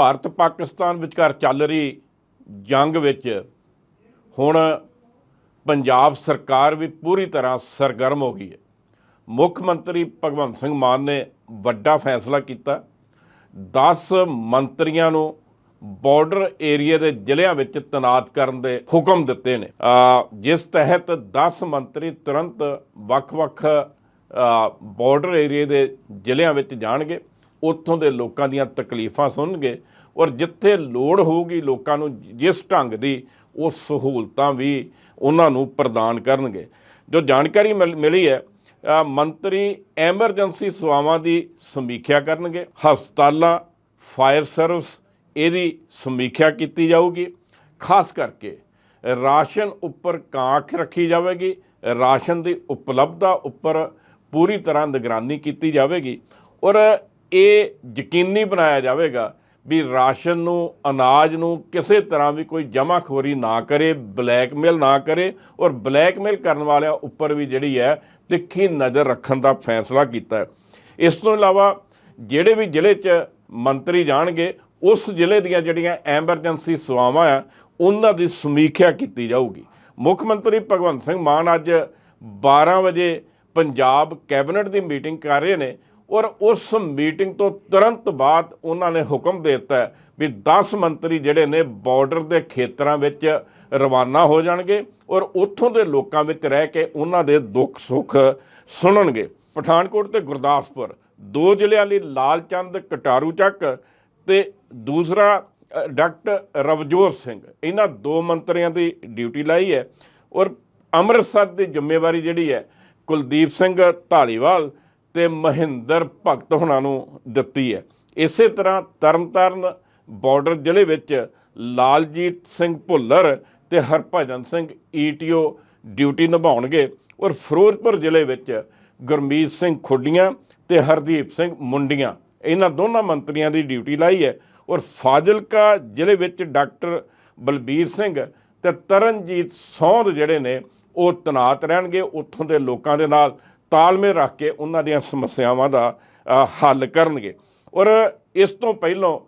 ਭਾਰਤ ਪਾਕਿਸਤਾਨ ਵਿਚਕਾਰ ਚੱਲ ਰਹੀ ਜੰਗ ਵਿੱਚ ਹੁਣ ਪੰਜਾਬ ਸਰਕਾਰ ਵੀ ਪੂਰੀ ਤਰ੍ਹਾਂ ਸਰਗਰਮ ਹੋ ਗਈ ਹੈ। ਮੁੱਖ ਮੰਤਰੀ ਭਗਵੰਤ ਸਿੰਘ ਮਾਨ ਨੇ ਵੱਡਾ ਫੈਸਲਾ ਕੀਤਾ। 10 ਮੰਤਰੀਆਂ ਨੂੰ ਬਾਰਡਰ ਏਰੀਆ ਦੇ ਜ਼ਿਲ੍ਹਿਆਂ ਵਿੱਚ ਤੈਨਾਤ ਕਰਨ ਦੇ ਹੁਕਮ ਦਿੱਤੇ ਨੇ। ਜਿਸ ਤਹਿਤ 10 ਮੰਤਰੀ ਤੁਰੰਤ ਵੱਖ-ਵੱਖ ਅ, ਬਾਰਡਰ ਏਰੀਆ ਦੇ ਜ਼ਿਲ੍ਹਿਆਂ ਵਿੱਚ ਜਾਣਗੇ। ਉੱਥੋਂ ਦੇ ਲੋਕਾਂ ਦੀਆਂ ਤਕਲੀਫਾਂ ਸੁਣਨਗੇ ਔਰ ਜਿੱਥੇ ਲੋੜ ਹੋਊਗੀ ਲੋਕਾਂ ਨੂੰ ਜਿਸ ਢੰਗ ਦੀ ਉਹ ਸਹੂਲਤਾਂ ਵੀ ਉਹਨਾਂ ਨੂੰ ਪ੍ਰਦਾਨ ਕਰਨਗੇ। ਜੋ ਜਾਣਕਾਰੀ ਮਿਲ- ਮਿਲੀ ਹੈ ਮੰਤਰੀ ਐਮਰਜੈਂਸੀ ਸੇਵਾਵਾਂ ਦੀ ਸਮੀਖਿਆ ਕਰਨਗੇ, ਹਸਪਤਾਲਾਂ, ਫਾਇਰ ਸਰਵਿਸ ਇਹਦੀ ਸਮੀਖਿਆ ਕੀਤੀ ਜਾਊਗੀ, ਖਾਸ ਕਰਕੇ ਰਾਸ਼ਨ ਉੱਪਰ ਕਾਂਖ ਰੱਖੀ ਜਾਵੇਗੀ, ਰਾਸ਼ਨ ਦੀ ਉਪਲਬਧਤਾ ਉੱਪਰ ਪੂਰੀ ਤਰ੍ਹਾਂ ਨਿਗਰਾਨੀ ਕੀਤੀ ਜਾਵੇਗੀ ਔਰ ਇਹ ਯਕੀਨੀ ਬਣਾਇਆ ਜਾਵੇਗਾ ਵੀ ਰਾਸ਼ਨ ਨੂੰ, ਅਨਾਜ ਨੂੰ ਕਿਸੇ ਤਰ੍ਹਾਂ ਵੀ ਕੋਈ ਜਮਾਖੋਰੀ ਨਾ ਕਰੇ, ਬਲੈਕਮੇਲ ਨਾ ਕਰੇ ਔਰ ਬਲੈਕਮੇਲ ਕਰਨ ਵਾਲਿਆਂ ਉੱਪਰ ਵੀ ਜਿਹੜੀ ਹੈ ਤਿੱਖੀ ਨਜ਼ਰ ਰੱਖਣ ਦਾ ਫੈਸਲਾ ਕੀਤਾ ਇਸ ਤੋਂ ਇਲਾਵਾ ਜਿਹੜੇ ਵੀ ਜ਼ਿਲ੍ਹੇ 'ਚ ਮੰਤਰੀ ਜਾਣਗੇ, ਉਸ ਜ਼ਿਲ੍ਹੇ ਦੀਆਂ ਜਿਹੜੀਆਂ ਐਮਰਜੈਂਸੀ ਸੇਵਾਵਾਂ ਆ, ਉਹਨਾਂ ਦੀ ਸਮੀਖਿਆ ਕੀਤੀ ਜਾਊਗੀ। ਮੁੱਖ ਮੰਤਰੀ ਭਗਵੰਤ ਸਿੰਘ ਮਾਨ ਅੱਜ 12 ਵਜੇ ਪੰਜਾਬ ਕੈਬਨਿਟ ਦੀ ਮੀਟਿੰਗ ਕਰ ਰਹੇ ਨੇ। ਔਰ ਉਸ ਮੀਟਿੰਗ ਤੋਂ ਤੁਰੰਤ ਬਾਅਦ ਉਹਨਾਂ ਨੇ ਹੁਕਮ ਦੇ ਦਿੱਤਾ ਵੀ 10 ਮੰਤਰੀ ਜਿਹੜੇ ਨੇ ਬਾਰਡਰ ਦੇ ਖੇਤਰਾਂ ਵਿੱਚ ਰਵਾਨਾ ਹੋ ਜਾਣਗੇ ਔਰ ਉੱਥੋਂ ਦੇ ਲੋਕਾਂ ਵਿੱਚ ਰਹਿ ਕੇ ਉਹਨਾਂ ਦੇ ਦੁੱਖ ਸੁੱਖ ਸੁਣਨਗੇ। ਪਠਾਨਕੋਟ ਤੇ ਗੁਰਦਾਸਪੁਰ, ਦੋ ਜ਼ਿਲ੍ਹਿਆਂ ਲਈ ਲਾਲ ਚੰਦ, ਕਟਾਰੂ ਚੱਕ ਤੇ ਦੂਸਰਾ ਡਾਕਟਰ ਰਵਜੋਤ ਸਿੰਘ। ਇਹਨਾਂ ਦੋ ਮੰਤਰੀਆਂ ਦੀ ਡਿਊਟੀ ਲਾਈ ਹੈ ਔਰ ਅੰਮ੍ਰਿਤਸਰ ਦੀ ਜ਼ਿੰਮੇਵਾਰੀ ਜਿਹੜੀ ਹੈ ਕੁਲਦੀਪ ਸਿੰਘ ਢਾਲੀਵਾਲ ਤੇ ਮਹਿੰਦਰ ਭਗਤ ਹੁਣਾਂ ਨੂੰ ਦਿੱਤੀ ਹੈ। ਇਸੇ ਤਰ੍ਹਾਂ ਤਰਨਤਾਰਨ ਬਾਰਡਰ ਜ਼ਿਲ੍ਹੇ ਵਿੱਚ ਲਾਲਜੀਤ ਸਿੰਘ ਭੁੱਲਰ ਤੇ ਹਰਭਜਨ ਸਿੰਘ ਈਟੀਓ ਡਿਊਟੀ ਨਿਭਾਉਣਗੇ ਔਰ ਫਿਰੋਜ਼ਪੁਰ ਜ਼ਿਲ੍ਹੇ ਵਿੱਚ ਗੁਰਮੀਤ ਸਿੰਘ ਖੁੱਡੀਆਂ ਤੇ ਹਰਦੀਪ ਸਿੰਘ ਮੁੰਡੀਆਂ, ਇਹਨਾਂ ਦੋਨਾਂ ਮੰਤਰੀਆਂ ਦੀ ਡਿਊਟੀ ਲਾਈ ਹੈ ਔਰ ਫਾਜ਼ਿਲਕਾ ਜ਼ਿਲ੍ਹੇ ਵਿੱਚ ਡਾਕਟਰ ਬਲਬੀਰ ਸਿੰਘ ਤੇ ਤਰਨਜੀਤ ਸੌਂਦ ਜਿਹੜੇ ਨੇ, ਉਹ ਤਨਾਤ ਰਹਿਣਗੇ ਉੱਥੋਂ ਦੇ ਲੋਕਾਂ ਦੇ ਨਾਲ। ਤਾਲਮੇਲ ਰੱਖ ਕੇ ਉਹਨਾਂ ਦੀਆਂ ਸਮੱਸਿਆਵਾਂ ਦਾ ਹੱਲ ਕਰਨਗੇ। ਔਰ ਇਸ ਤੋਂ ਪਹਿਲਾਂ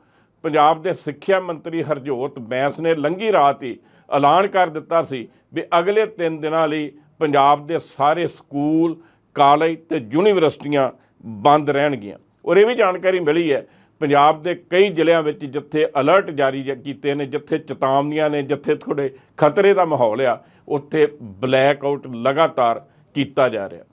ਪੰਜਾਬ ਦੇ ਸਿੱਖਿਆ ਮੰਤਰੀ ਹਰਜੋਤ ਬੈਂਸ ਨੇ ਲੰਘੀ ਰਾਤ ਹੀ ਐਲਾਨ ਕਰ ਦਿੱਤਾ ਸੀ ਵੀ ਅਗਲੇ 3 ਦਿਨਾਂ ਲਈ ਪੰਜਾਬ ਦੇ ਸਾਰੇ ਸਕੂਲ, ਕਾਲਜ ਤੇ ਯੂਨੀਵਰਸਿਟੀਆਂ ਬੰਦ ਰਹਿਣਗੀਆਂ। ਔਰ ਇਹ ਵੀ ਜਾਣਕਾਰੀ ਮਿਲੀ ਹੈ, ਪੰਜਾਬ ਦੇ ਕਈ ਜ਼ਿਲ੍ਹਿਆਂ ਵਿੱਚ ਜਿੱਥੇ ਅਲਰਟ ਜਾਰੀ ਜ- ਕੀਤੇ ਨੇ, ਜਿੱਥੇ ਚੇਤਾਵਨੀਆਂ ਨੇ, ਜਿੱਥੇ ਥੋੜੇ ਖਤਰੇ ਦਾ ਮਾਹੌਲ ਆ, ਉੱਥੇ ਬਲੈਕ ਆਊਟ ਲਗਾਤਾਰ ਕੀਤਾ ਜਾ ਰਿਹਾ।